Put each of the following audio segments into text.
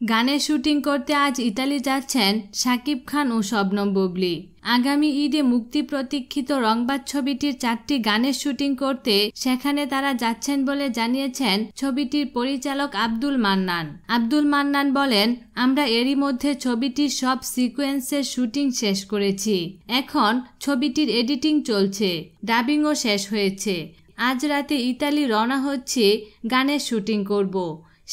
গানের শুটিং করতে আজ ইতালি যাচ্ছেন শাকিব খান ও শবনম বুবলি। আগামী ঈদে মুক্তি প্রতীক্ষিত রংবাদ ছবিটির চারটি গানের শুটিং করতে সেখানে তারা যাচ্ছেন বলে জানিয়েছেন ছবিটির পরিচালক আব্দুল মান্নান। আব্দুল মান্নান বলেন, আমরা এরই মধ্যে ছবিটির সব সিকোয়েন্সের শুটিং শেষ করেছি। এখন ছবিটির এডিটিং চলছে, ডাবিংও শেষ হয়েছে। আজ রাতে ইতালি রওনা হচ্ছে গানের শুটিং করব।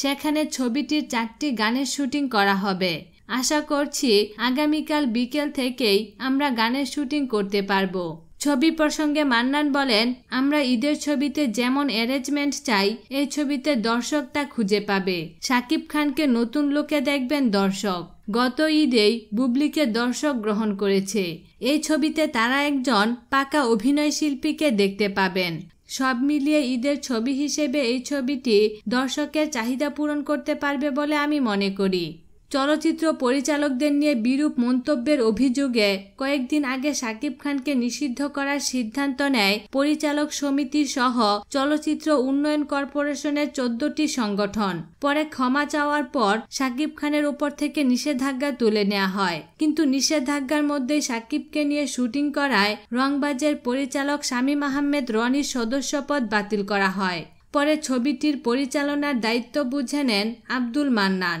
সেখানে ছবিটির চারটি গানের শুটিং করা হবে। আশা করছি আগামীকাল বিকেল থেকেই আমরা গানের শুটিং করতে পারব। ছবি প্রসঙ্গে মান্নান বলেন, আমরা ঈদের ছবিতে যেমন অ্যারেঞ্জমেন্ট চাই, এই ছবিতে দর্শক তা খুঁজে পাবে। সাকিব খানকে নতুন লোকে দেখবেন দর্শক। গত ঈদেই বুবলিকে দর্শক গ্রহণ করেছে। এই ছবিতে তারা একজন পাকা অভিনয় শিল্পীকে দেখতে পাবেন। সব মিলিয়ে ঈদের ছবি হিসেবে এই ছবিটি দর্শকের চাহিদা পূরণ করতে পারবে বলে আমি মনে করি। চলচ্চিত্র পরিচালকদের নিয়ে বিরূপ মন্তব্যের অভিযোগে কয়েকদিন আগে শাকিব খানকে নিষিদ্ধ করার সিদ্ধান্ত নেয় পরিচালক সমিতি সহ চলচ্চিত্র উন্নয়ন কর্পোরেশনের চোদ্দটি সংগঠন। পরে ক্ষমা চাওয়ার পর শাকিব খানের উপর থেকে নিষেধাজ্ঞা তুলে নেওয়া হয়। কিন্তু নিষেধাজ্ঞার মধ্যেই শাকিবকে নিয়ে শুটিং করায় রংবাজের পরিচালক শামীম আহমেদ রনির সদস্যপদ বাতিল করা হয়। পরে ছবিটির পরিচালনার দায়িত্ব বুঝে নেন আব্দুল মান্নান।